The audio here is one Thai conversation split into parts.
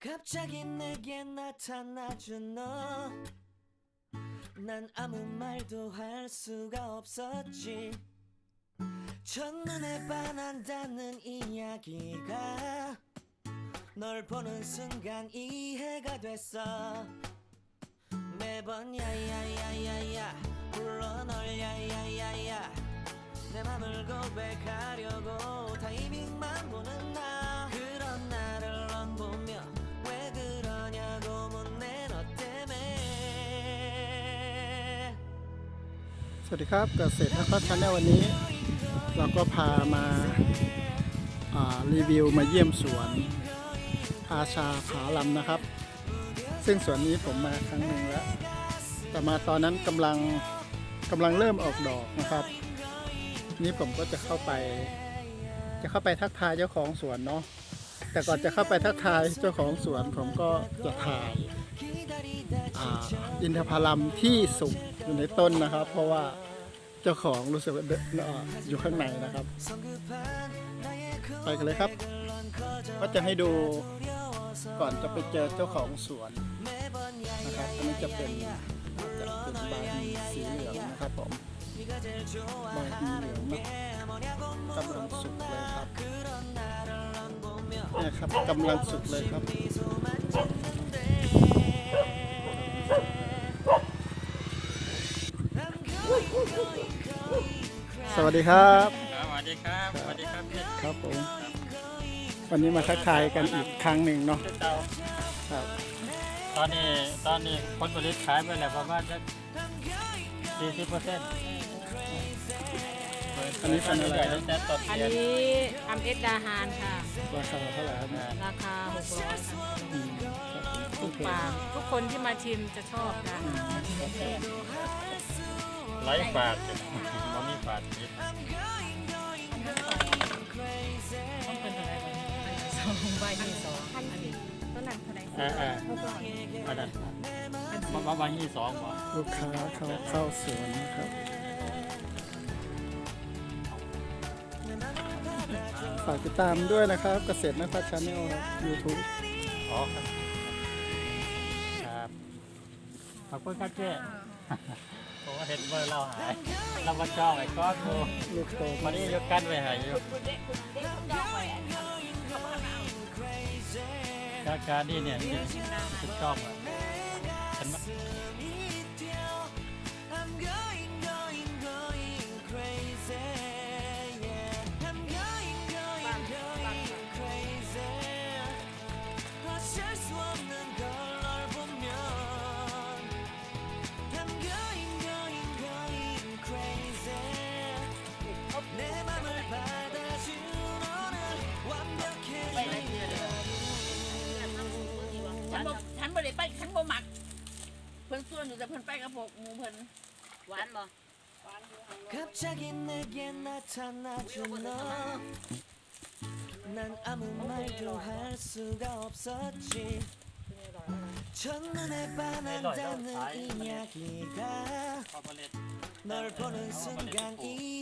갑자기 내게 나타나준 너. 난 아무 말도 할 수가 없었지. 첫눈에 반한다는 이야기가 널 보는 순간 이해가 됐어. 매번 야야야야야 불러 널 야야야야 내 맘을 고백하려고 타이밍만 보는 나 그런 나를 넌 보며 왜 그러냐고 묻네 너 때문에 สวัสดีครับเกษตรนครชันแนลวันนี้ เราก็พามาอ่ารีวิวมาเยี่ยมสวน อาชาผาลำนะครับ ซึ่งสวนนี้ผมมาครั้งหนึ่งแล้ว แต่มาตอนนั้นกำลังกำลังเริ่มออกดอกนะครับ นี่ผมก็จะเข้าไป จะเข้าไปทักทายเจ้าของสวนเนาะแต่ก่อนจะเข้าไปทักทายเจ้าของสวนผมก็จะถ่ายอินทผลัมที่สุกอยู่ในต้นนะครับ เพราะว่าเจ้าของรู้สึกว่าเดินเอ่ออยู่ข้างในนะครับ ไปกันเลยครับ ก็จะให้ดูก่อนจะไปเจอเจ้าของสวนนะครับอันนี้จะเป็นจะเป็นใบสีเหลืองนะครับผมใบสีเหลืองกำลังสุกเลยครับนี่ครับกำลังสุกเลยครับสวัสดีครับ สวัสดีครับ วันนี้มาทักทายกันอีกครั้งหนึ่งเนาะเตาครับตอนนี้ตอนนี้ผลผลิตขายไปแล้วประมาณสักสี่สิบเปอร์เซ็นต์อันนี้เป็นอะไรครับแต่ต้นอันเดือนนี้ทำเอสดาฮานค่ะ ราคาเท่าไหร่ครับเนี่ยราคา600ค่ะอืมครับผมถูกปากทุกคนที่มาชิมจะชอบนะไร้ฝาดมันมีฝาดนิดต้ หนักเท่าไหร่อ่าอ่าอันนั้นมามาวันที่สองบ่ลูกค้าเข้าเข้าสวนนะครับ ฝากติดตามด้วยนะครับ เกษตรนครชาแนลครับ YouTube อ๋อครับครับขอบคุณครับเจ๊ผมว่าเห็นเบอร์เราหายเรามาจองไอ้ก้อนดูลูกโตวันนี้ยกกันไว้ใหายอยู่ การการนี่เนี่ยจะชอบอะเห็น บ่ฉันบ่ได้ไปฉันบ่มัก เพิ่นส่วนอยู่แต่เพิ่นไปกับพวกหมู่เพิ่นหวานบ่ 갑자기 내게 나타나준 너. 난 아무 말도 할 수가 없었지. 첫눈에 반한다는 이야기가 พอผลิต 널 보는 순간 이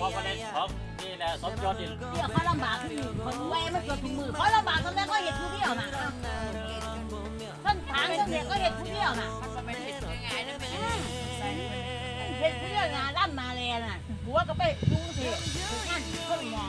พอพอได้พอนี่แหละสมยศดิเดี๋ยวเขาลำบากขึ้นอยู่คนแวมันเกิดถุงมือเขาลำบากตอนแรกก็เห็ดผู้เดียวนะท่านทางท่านเด็กก็เห็ดผู้เดียวนะเห็ดผู้เดียวงานร่ำมาเลยน่ะหัวก็ไปยุ่งเถอะนั่นคนมอง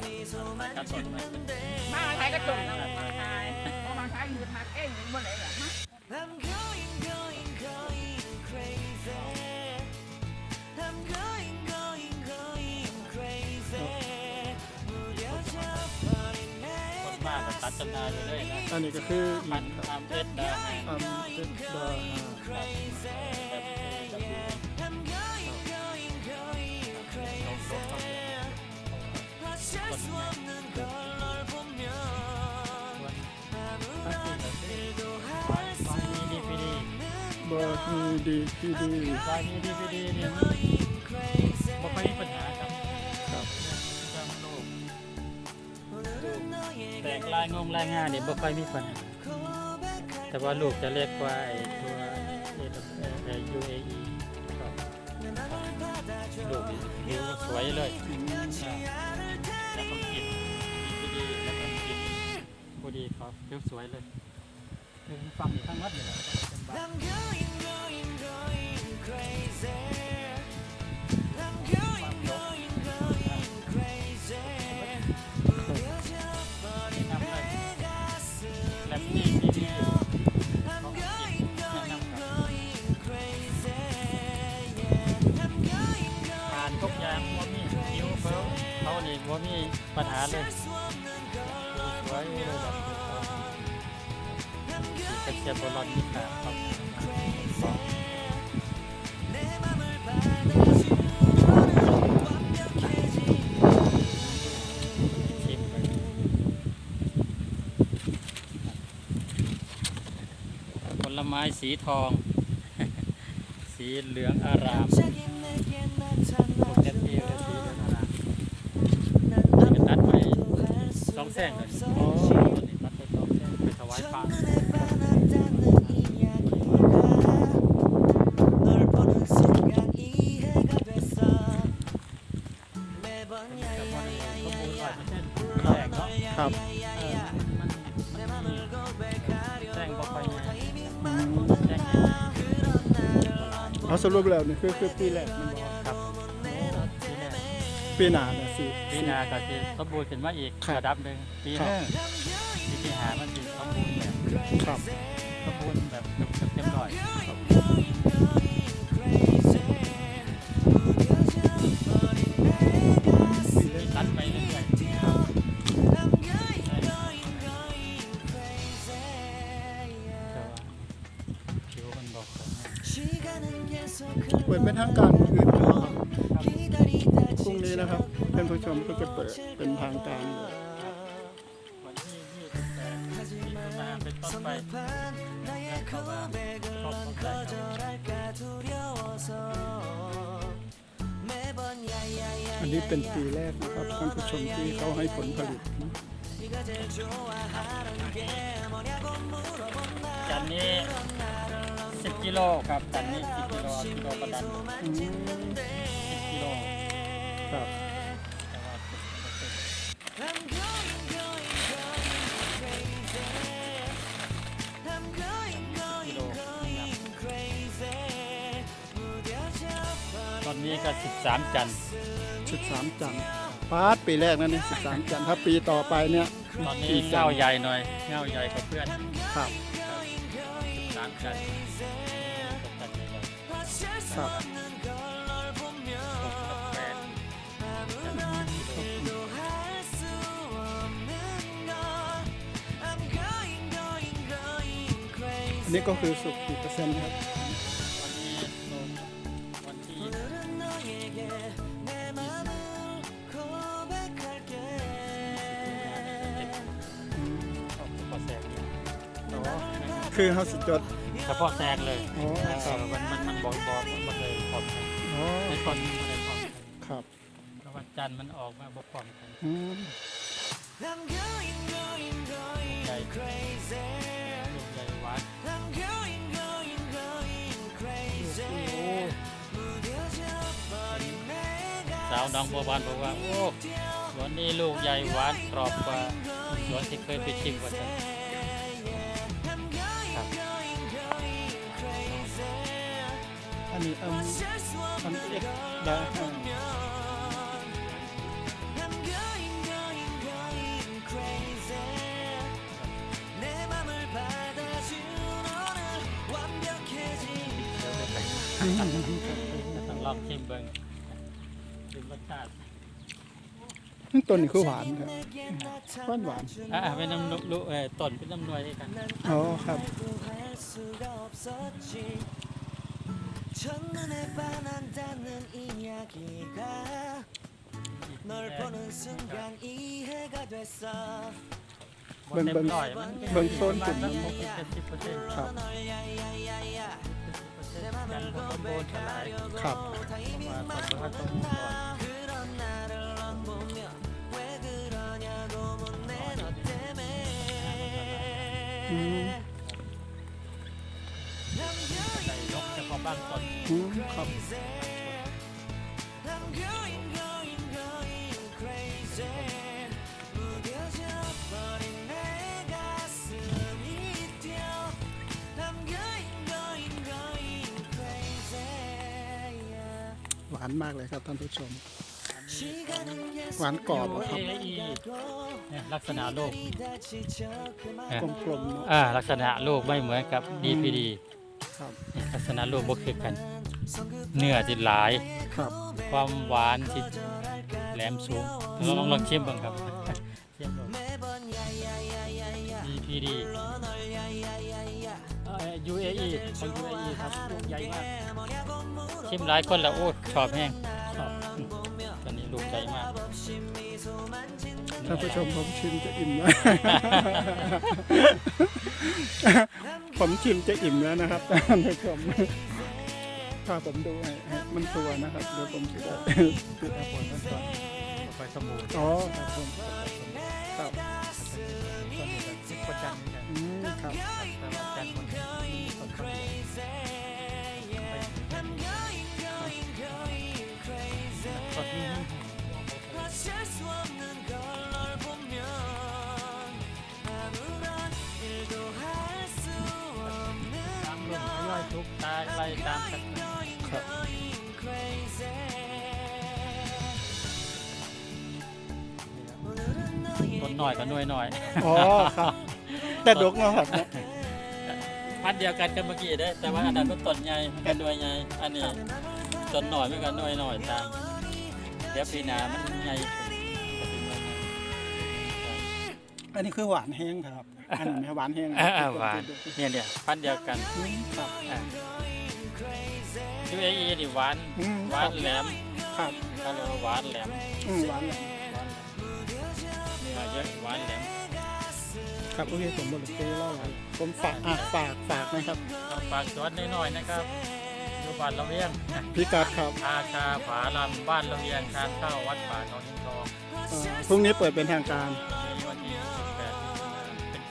มาทายก็จบแล้วมาทายมาทายหยืดมาเอ้ยเมื่อไหร่ล่ะมา I'm going คนมากตัดจำนานเลยนะอันนี้ก็คือพันทำเพชรดาทำเพชรดา 건บอกมีดีพี่ดีบายนี้ดีพีดีนี่บ่คยมีปัญหาครับครับเรื่องโลกแตกลายงงลายงานเนี่ยบ่ค่อยมีปัญหาแต่ว่าลูกจะเรียกว่าไอ้ตัวเอเอยูเออีลูกผิสวยเลย เขียวสวยเลยถึงฟังทั้งวัดเลยนะทุกอย่างว่ามีคิ้วเฟ้อเขานี่ว่ามีปัญหาเลย เจ็บอดที่สามบผลไม้สีทอง สีเหลืองอารามเต็มที่เลยสีเหลืองอารามตัดไปสองแสงเลยโอ้ตัดไปสองแสงไปถวายพระ ครับเอาสรุปแล้วนี่คือคือปีแรกมันบอกครับปีหนาสิปีหนาก็คือสมบูรณ์ขึ้นมาอีกระดับหนึ่งปีหน้าปีที่หามันสิสมบูรณ์ ครับสมบูรณ์แบบเกือบเต็มร้อยมีตัดไปเรื่อยๆแต่ว่าผิวมันบเปิดเป็นทางการอื่นนะครับพรุ่งนี้นะครับท่านผู้ชมก็จะเปิดเป็นทางการเลย ไปเข้ามาครอบครองได้ครับอันนี้เป็นปีแรกนะครับท่านผู้ชมที่เขาให้ผลผลิตจันนี้สิบกิโลครับจันนี้สิบกิโลกิโลประดันสิบกิโลครับ นี้ก็ 13 จันทร์13จันทร์ปาร์ดปีแรกนั่นนี่13จันทร์ถ้าปีต่อไปเนี่ยตอนนี้กี่เงาใหญ่หน่อยเงาใหญ่กว่เพื่อนครับ 13จันทร์ครับ อันนี้ก็คือสุกกี่เปอร์เซ็นต์ครับ คือเขาสิจดเฉพาะแซงเลยอ๋อเอครับอมันมันมันบอกบอกมันเลยพร้อมกันอ๋อในตอนนี้มันเลยพร้อมกันครับเพราะว่าจันทร์มันออกมาบกพร่องกันอืมใหญ่ลูกใหญ่หวานสาวน้องบัวบานบอกว่าโอ้สวนนี้ลูกใหญ่หวานกรอบกว่าสวนที่เคยไปชิมกว่าฉัน มีอัมอัมเอ็กดาห้าต้องลองชิมเบิ้งชิมรสชาติต้นนี่คือหวานครับหวานหวานอ่าเป็นน้ำลุ่ยต้นเป็นน้ำนวยด้วยกันอ๋อครับ เบิ่งเบิ่งเบิ่งโซนกลุ่มนั้นเจ็ดสิบเปอร์เซ็นต์ครับครับ บ้างก่อนคุ้มครัหวานมากเลยครับท่านผู้ชม หวานกรอบครับลักษณะโลก กลมๆอ่าลักษณะโลกไม่เหมือนกับ DPD ครับเนี่ยลักษณะลูกบ่คือกัน เนื้อจิหลาย ครับความหวานที่แหลมสูงลองลองลองชิมบ้างครับชิมดู DPD เอ่อ UAE ของ UAE ครับลูกใหญ่มากชิมหลายคนแล้วโอ้ชอบแห้งชอบอืมตอนนี้ลูกใหญ่มาก ท่านผู้ชมผมชิมจะอิ่มแล้วผมชิมจะอิ่มแล้วนะครับท่านผู้ชมถ้าผมดูให้ให้มันตัวนะครับเดี๋ยวผมจะได้คือแอปเปิลมันก่อนไปสมูทอ๋อครับผมครับต้นนี้แบบสิบกว่าจันทร์เหมือนกันอืมครับแต่ว่าจันทร์มัน ทุกตายไปตามกันคนหน่อยก็หน่วยหน่อยอ๋อครับ แต่ดกเนาะครับพันเดียวกันกันเมื่อกี้ได้ แต่ว่าอันนั้นต้นใหญ่กันหน่วยใหญ่อันนี้ต้นหน่อยเหมือนกันหน่วยหน่อยตามเดี๋ยวปีหน้ามันใหญ่อันนี้คือหวานแห้งครับ อันนี้ไม่หวานแห้งอ่าหวานเนี่ยเนี่ยพันธุ์เดียวกันอืมครับอ่า UAE นี่หวานอืมหวานแหลมครับเขาเรียกว่าหวานแหลมอืมหวานเลยหวานแหลมเนื้อเยอะหวานแหลมครับโอเคผมบริสุทธิ์เล่าอะไรผมฝากอะฝากฝากนะครับต้องฝากสวนน้อยๆนะครับอยู่บ้านละเวียงพิกัดครับอาชาผาลำบ้านละเวียงทางเข้าวัดป่าหนองหินทองเอ่อพรุ่งนี้เปิดเป็นทางการ ในวันที่18เป็น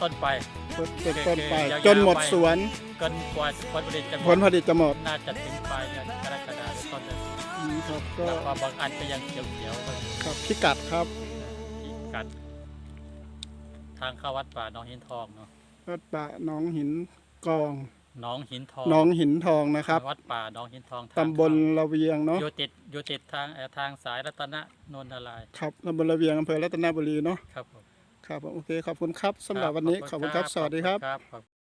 ต้นไปเปิดเป็นต้นไปยาวๆจนหมดไปสวน เกินกว่าผลผลิตจะหมผลดผลิตจะหมดน่าจะถึงปลายเดือนกรกฎาคมต้นเดือนสิงหาอืมครับก็แล้วก็บางอันก็ยังเขียวๆก็ครับพิกัดครับอีกกัน ทางเข้าวัดป่าหนองหินทองเนาะวัดป่าหนองหินกองหนองหินทองหนองหินทองนะครับ วัดป่าหนองหินทองทางตำบลระเวียงเนาะอยู่ติดอยู่ติดทางเอ่อทางสายรัตนะนนทลายครับตำบลระเวียงอำเภอรัตนบุรีเนาะครับผม ครับผมโอเคขอบคุณครับสำหรับวันนี้ขอบคุณครับสวัสดีครับครับ